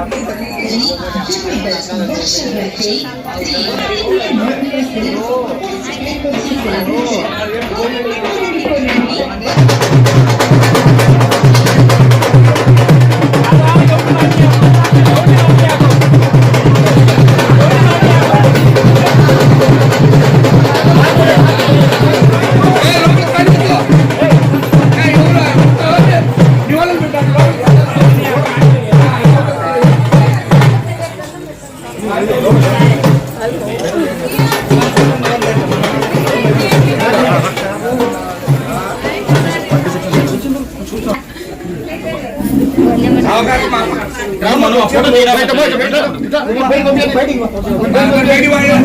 Thank you. Madam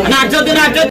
అన్న అర్జొద్దు అర్జొద్దు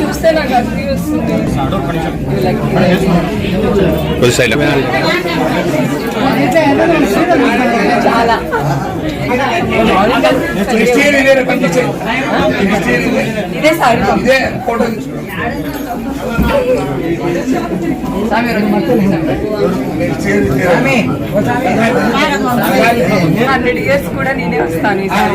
చూస్తే నాకు అసలు వస్తుంది చాలా ఇదే సారీ ఇదే ఫోటో హండ్రెడ్ ఇయర్స్ కూడా నేనే వస్తాను ఈ సారీ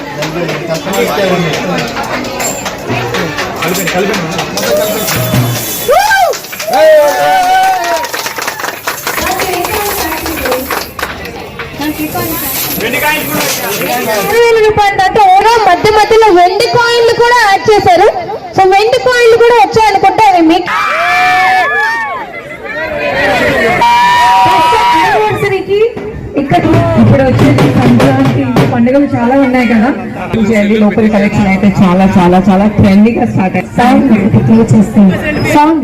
మధ్య మధ్యలో వెండి కాయిన్లు కూడా యాడ్ చేశారు సో వెండి కాయిన్లు కూడా వచ్చాయనుకుంటా అవి మీకు ఇక్కడ ఇప్పుడు వచ్చేసి సంక్రాంతి పండుగలు చాలా ఉన్నాయి కదా చేయండి లోపల కలెక్షన్ అయితే చాలా చాలా చాలా ట్రెండీగా స్టార్ట్ అయ్యింది. సౌండ్ ప్లే చేస్తే. సౌండ్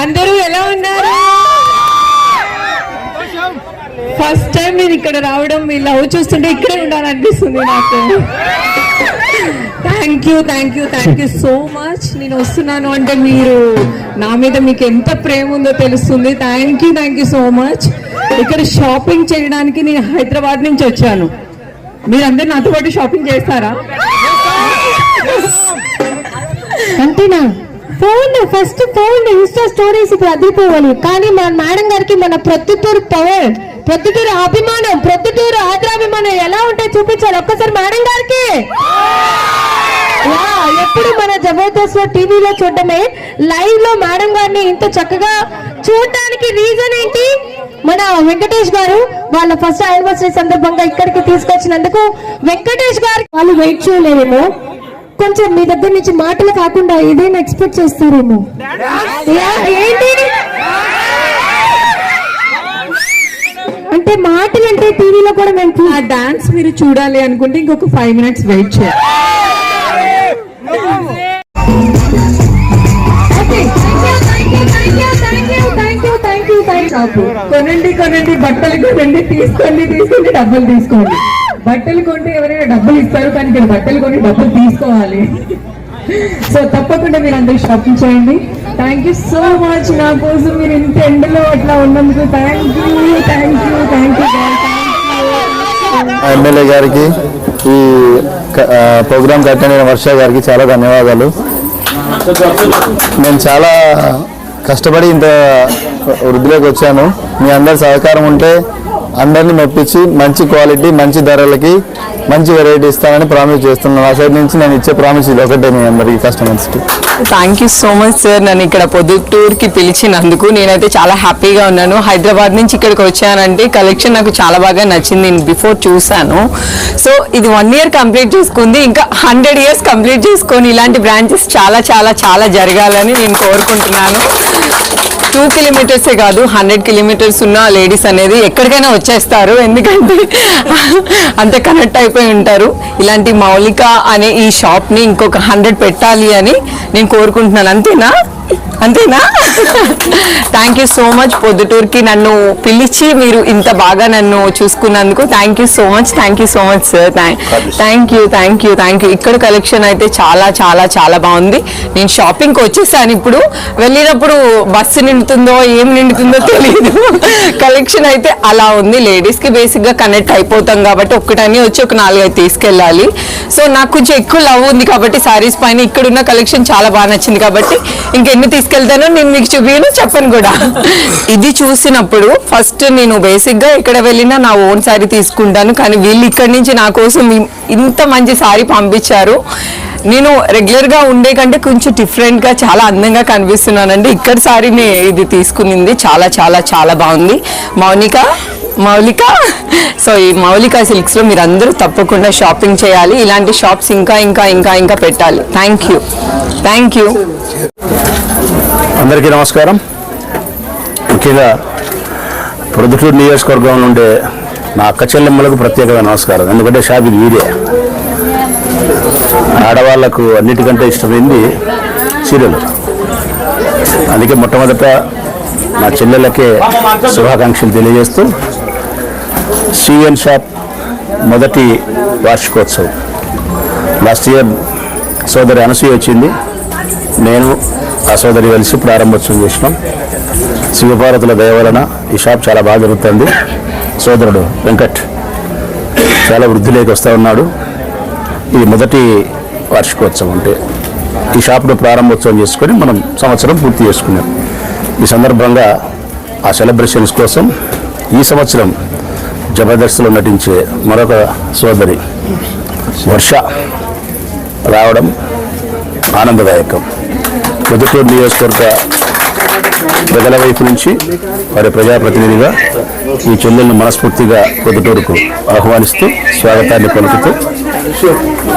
అందరూ ఎలా ఉన్నారు? ఫస్ట్ టైం నేను ఇక్కడ రావడం మీ లవ్ చూస్తుంటే ఇక్కడే ఉండాలనిపిస్తుంది నాకు. Thank you thank you thank you so much నేను వస్తున్నాను అంటే మీరు నా మీద మీకు ఎంత ప్రేమ ఉందో తెలుస్తుంది. Thank you thank you so much ఇక్కడ షాపింగ్ చేయడానికి నేను హైదరాబాద్ నుంచి వచ్చాను. మీరందరూ నాతో పాటు షాపింగ్ చేస్తారా? అంతేనా? Phone first phone insta stories ఇప్పుడు అదిరిపోవాలి. కానీ మన మేడం గారికి మన ప్రొద్దుటూరు పవర్ ప్రొద్దుటూరు అభిమానం ప్రొద్దుటూరు ఆగ్రాభిమానం ఎలా ఉంటాయి చూపించాలి ఒక్కసారి మేడం గారికి. ఎప్పుడు మన జబర్దస్త్లో టీవీలో చూడటమే లైవ్లో మేడం గారిని ఇంత చక్కగా చూడటానికి రీజన్ ఏంటి? మన వెంకటేష్ గారు వాళ్ళ ఫస్ట్ యానివర్సరీ సందర్భంగా ఇక్కడికి తీసుకొచ్చినందుకు వెంకటేష్ గారు వాళ్ళు వెయిట్ చేయలేరేమో. కొంచెం మీ దగ్గర నుంచి మాటలు కాకుండా ఏదైనా ఎక్స్పెక్ట్ చేస్తారేమో. యా, ఏంటి? అంటే మాటలు అంటే టీవీలో కూడా మేము ఆ డాన్స్ మీరు చూడాలి అనుకుంటే ఇంకొక ఫైవ్ మినిట్స్ వెయిట్ చేయాలి. కొనండి కొనండి బట్టలు కొనండి తీసుకోండి తీసుకోండి డబ్బులు తీసుకోండి. బట్టలు కొంటే ఎవరైనా డబ్బులు ఇస్తారు కానీ ఇక్కడ బట్టలు కొని డబ్బులు తీసుకోవాలి. సో తప్పకుండా మీరు అందరూ షాపింగ్ చేయండి. థ్యాంక్ యూ సో మచ్ నా కోసం మీరు ఇంత ఎండలో అట్లా ఉన్నందుకు thank you thank you thank you MLA గారికి ఈ క- ఆ, అటెండ్ అయిన వర్ష గారికి చాలా ధన్యవాదాలు. నేను చాలా కష్టపడి ఇంత వృద్ధిలోకి వచ్చాను. మీ అందరి సహకారం ఉంటే అందరినీ మెప్పించి మంచి క్వాలిటీ మంచి ధరలకి మంచి వెరైటీ ఇస్తానని ప్రామిస్ చేస్తున్నాను ఆ సైడ్ నుంచి నేను ఇచ్చే ప్రామిస్ ఇది ఒకటే మీ అందరికి కస్టమర్స్కి thank you so much sir నన్ను ఇక్కడ పొద్దుటూరుకి పిలిచినందుకు నేనైతే చాలా హ్యాపీగా ఉన్నాను. హైదరాబాద్ నుంచి ఇక్కడికి వచ్చానంటే కలెక్షన్ నాకు చాలా బాగా నచ్చింది. నేను బిఫోర్ చూశాను. సో ఇది వన్ ఇయర్ కంప్లీట్ చేసుకుంది. ఇంకా హండ్రెడ్ ఇయర్స్ కంప్లీట్ చేసుకొని ఇలాంటి బ్రాంచెస్ చాలా చాలా చాలా జరగాలని నేను కోరుకుంటున్నాను. టూ కిలోమీటర్సే కాదు హండ్రెడ్ కిలోమీటర్స్ ఉన్న లేడీస్ అనేది ఎక్కడికైనా వచ్చేస్తారు. ఎందుకంటే అంత కనెక్ట్ అయిపోయి ఉంటారు. ఇలాంటి మౌలిక అనే ఈ షాప్ని ఇంకొక హండ్రెడ్ పెట్టాలి అని నేను కోరుకుంటున్నాను. అంతేనా? అంతేనా? థ్యాంక్ యూ సో మచ్ పొద్దుటూరుకి నన్ను పిలిచి మీరు ఇంత బాగా నన్ను చూసుకున్నందుకు thank you so much thank you so much sir thank you thank you thank you ఇక్కడ కలెక్షన్ అయితే చాలా చాలా చాలా బాగుంది. నేను షాపింగ్కి వచ్చేసాను ఇప్పుడు. వెళ్ళినప్పుడు బస్సు నిండుతుందో ఏం నిండుతుందో తెలియదు కలెక్షన్ అయితే అలా ఉంది. లేడీస్కి బేసిక్గా కనెక్ట్ అయిపోతాం కాబట్టి ఒక్కటని వచ్చి ఒక నాలుగైదు తీసుకెళ్ళాలి. సో నాకు కొంచెం ఎక్కువ లవ్ ఉంది కాబట్టి శారీస్ పైన ఇక్కడున్న కలెక్షన్ చాలా బాగా నచ్చింది కాబట్టి ఇంకెన్ని తీసుకెళ్తానో నేను మీకు చూపించను చెప్పను కూడా. ఇది చూసినప్పుడు ఫస్ట్ నేను బేసిక్గా ఎక్కడ వెళ్ళినా నా ఓన్ శారీ తీసుకుంటాను. కానీ వీళ్ళు ఇక్కడి నుంచి నా కోసం ఇంత మంచి శారీ పంపించారు. నేను రెగ్యులర్గా ఉండే కంటే కొంచెం డిఫరెంట్గా చాలా అందంగా కనిపిస్తున్నానండి. ఇక్కడ సారీ ఇది తీసుకునింది. చాలా చాలా చాలా బాగుంది. మౌనిక మౌలిక. సో ఈ మౌలిక సిల్క్స్లో మీరు అందరూ తప్పకుండా షాపింగ్ చేయాలి. ఇలాంటి షాప్స్ ఇంకా ఇంకా ఇంకా ఇంకా పెట్టాలి. థ్యాంక్ యూ థ్యాంక్ యూ అందరికీ నమస్కారం. ముఖ్యంగా ప్రొద్దుటూరు నియోజకవర్గంలో ఉండే నా అక్క చెల్లెమ్మలకు ప్రత్యేకమైన నమస్కారం. ఎందుకంటే షాప్ ఇది వీరే. ఆడవాళ్ళకు అన్నిటికంటే ఇష్టమైంది చీరలు అందుకే మొట్టమొదట నా చెల్లెలకే శుభాకాంక్షలు తెలియజేస్తూ సిఎన్ షాప్ మొదటి వార్షికోత్సవం. లాస్ట్ ఇయర్ సోదరి అనసూయ వచ్చింది. నేను ఆ సోదరి కలిసి ప్రారంభోత్సవం చేసినాం. శివపార్వతుల దయవలన ఈ షాప్ చాలా బాగా జరుగుతుంది. సోదరుడు వెంకట్ చాలా వృద్ధిలోకి వస్తూ ఉన్నాడు. ఇది మొదటి వార్షికోత్సవం అంటే ఈ షాప్ను ప్రారంభోత్సవం చేసుకొని మనం సంవత్సరం పూర్తి చేసుకున్నాం. ఈ సందర్భంగా ఆ సెలబ్రేషన్స్ కోసం ఈ సంవత్సరం జబర్దస్త్లో నటించే మరొక సోదరి వర్ష రావడం ఆనందదాయకం. పొద్దుటూరు నియోజకవర్గ ప్రజల వైపు నుంచి వారి ప్రజాప్రతినిధిగా ఈ చెల్లెలను మనస్ఫూర్తిగా పొద్దుటూరుకు ఆహ్వానిస్తూ స్వాగతాన్ని పలుకుతూ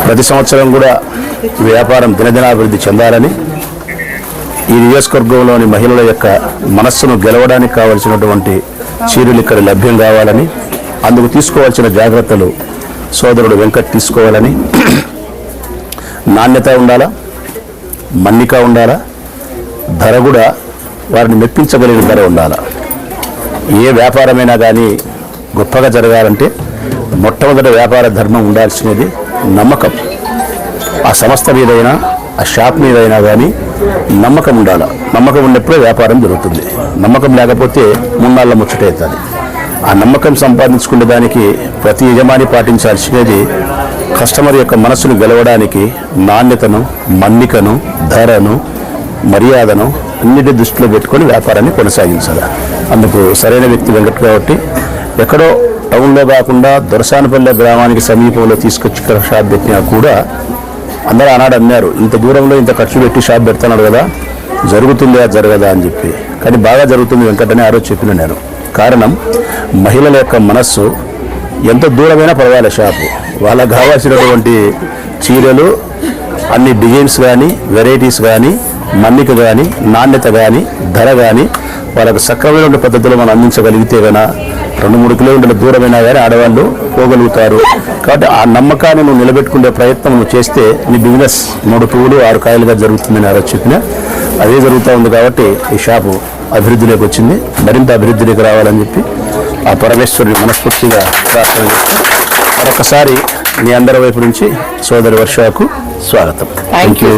ప్రతి సంవత్సరం కూడా ఈ వ్యాపారం దినదినాభివృద్ధి చెందాలని ఈ నియోజకవర్గంలోని మహిళల యొక్క మనస్సును గెలవడానికి కావలసినటువంటి చీరలు ఇక్కడ లభ్యం కావాలని అందుకు తీసుకోవాల్సిన జాగ్రత్తలు సోదరుడు వెంకట్ తీసుకోవాలని నాణ్యత ఉండాలా మన్నిక ఉండాలా ధర కూడా వారిని మెప్పించగలిగిన ధర ఉండాలా. ఏ వ్యాపారమైనా కానీ గొప్పగా జరగాలంటే మొట్టమొదటి వ్యాపార ధర్మం ఉండాల్సినది నమ్మకం. ఆ సంస్థ మీదైనా ఆ షాప్ మీదైనా కానీ నమ్మకం ఉండాలి. నమ్మకం ఉన్నప్పుడే వ్యాపారం జరుగుతుంది. నమ్మకం లేకపోతే మున్నాళ్ళ ముచ్చటవుతుంది ఆ నమ్మకం సంపాదించుకునే దానికి ప్రతి యజమాని పాటించాల్సినది కస్టమర్ యొక్క మనసును గెలవడానికి నాణ్యతను మన్నికను ధరను మర్యాదను అన్నిటి దృష్టిలో పెట్టుకొని వ్యాపారాన్ని కొనసాగించాలి. అందుకు సరైన వ్యక్తి వెంకట్ కాబట్టి ఎక్కడో టౌన్లో కాకుండా దొరసానపల్లె గ్రామానికి సమీపంలో తీసుకొచ్చి షాప్ పెట్టినా కూడా అందరూ ఆనాడు అన్నారు ఇంత దూరంలో ఇంత ఖర్చు పెట్టి షాప్ పెడుతున్నాడు కదా జరుగుతుందా జరగదా అని చెప్పి. కానీ బాగా జరుగుతుంది వెంకటనే ఆ రోజు చెప్పిన నేను. కారణం మహిళల యొక్క మనస్సు ఎంత దూరమైనా పర్వాలే షాపు. వాళ్ళకు కావాల్సినటువంటి చీరలు అన్ని డిజైన్స్ కానీ వెరైటీస్ కానీ మన్నిక కానీ నాణ్యత కానీ ధర కానీ వాళ్ళకు సక్రమైన పద్ధతిలో మనం అందించగలిగితే గన రెండు మూడు కిలోమీటర్ల దూరమైనా కానీ ఆడవాళ్ళు పోగలుగుతారు. కాబట్టి ఆ నమ్మకాన్ని నువ్వు నిలబెట్టుకునే ప్రయత్నం నువ్వు చేస్తే నీ బిజినెస్ మూడు పువ్వులు ఆరు కాయలుగా జరుగుతుందని ఆ రోజు చెప్పిన. అదే జరుగుతూ ఉంది కాబట్టి ఈ షాపు అభివృద్ధిలోకి వచ్చింది. మరింత అభివృద్ధిలోకి రావాలని చెప్పి ఆ పరమేశ్వరుని మనస్ఫూర్తిగా ప్రార్థన చేస్తూ మరొకసారి మీ అందరి వైపు నుంచి సోదరి వర్షకు స్వాగతం. Thank you